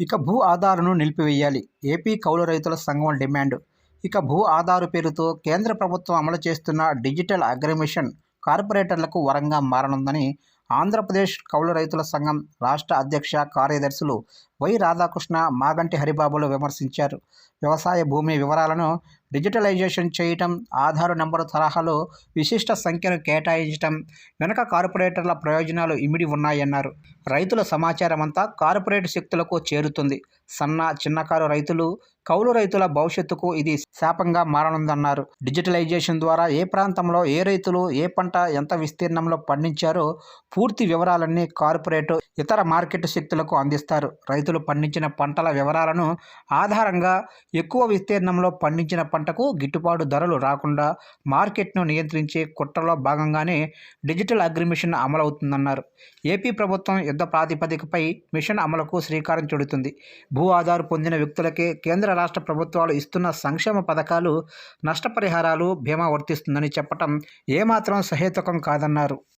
ఇక భూ ఆధారును నిలిపివేయాలి. ఏపీ కౌలు రైతుల సంఘం డిమాండ్. ఇక భూ ఆధారు పేరుతో కేంద్ర ప్రభుత్వం అమలు చేస్తున్న డిజిటల్ అగ్రిమిషన్ కార్పొరేటర్లకు వరంగా మారనుందని ఆంధ్రప్రదేశ్ కౌలు రైతుల సంఘం రాష్ట్ర అధ్యక్ష కార్యదర్శులు వై రాధాకృష్ణ మాగంటి హరిబాబులు విమర్శించారు. వ్యవసాయ భూమి వివరాలను డిజిటలైజేషన్ చేయటం ఆధారు నంబరు తరహాలో విశిష్ట సంఖ్యను కేటాయించటం వెనుక కార్పొరేటర్ల ప్రయోజనాలు ఇమిడి ఉన్నాయన్నారు. రైతుల సమాచారం అంతా కార్పొరేట్ శక్తులకు చేరుతుంది. సన్న చిన్నకారు రైతులు కౌలు రైతుల భవిష్యత్తుకు ఇది శాపంగా మారనుందన్నారు. డిజిటలైజేషన్ ద్వారా ఏ ప్రాంతంలో ఏ రైతులు ఏ పంట ఎంత విస్తీర్ణంలో పండించారో పూర్తి వివరాలన్నీ కార్పొరేట్ ఇతర మార్కెట్ శక్తులకు అందిస్తారు. రైతు రైతులు పండించిన పంటల వివరాలను ఆధారంగా ఎక్కువ విస్తీర్ణంలో పండించిన పంటకు గిట్టుబాటు ధరలు రాకుండా మార్కెట్ను నియంత్రించే కుట్రలో భాగంగానే డిజిటల్ అగ్రిమిషన్ అమలవుతుందన్నారు. ఏపీ ప్రభుత్వం యుద్ధ ప్రాతిపదికపై మిషన్ అమలుకు శ్రీకారం చుడుతుంది. భూ ఆధారు పొందిన వ్యక్తులకే కేంద్ర రాష్ట్ర ప్రభుత్వాలు ఇస్తున్న సంక్షేమ పథకాలు నష్టపరిహారాలు బీమా వర్తిస్తుందని చెప్పటం ఏమాత్రం సహేతుకం కాదన్నారు.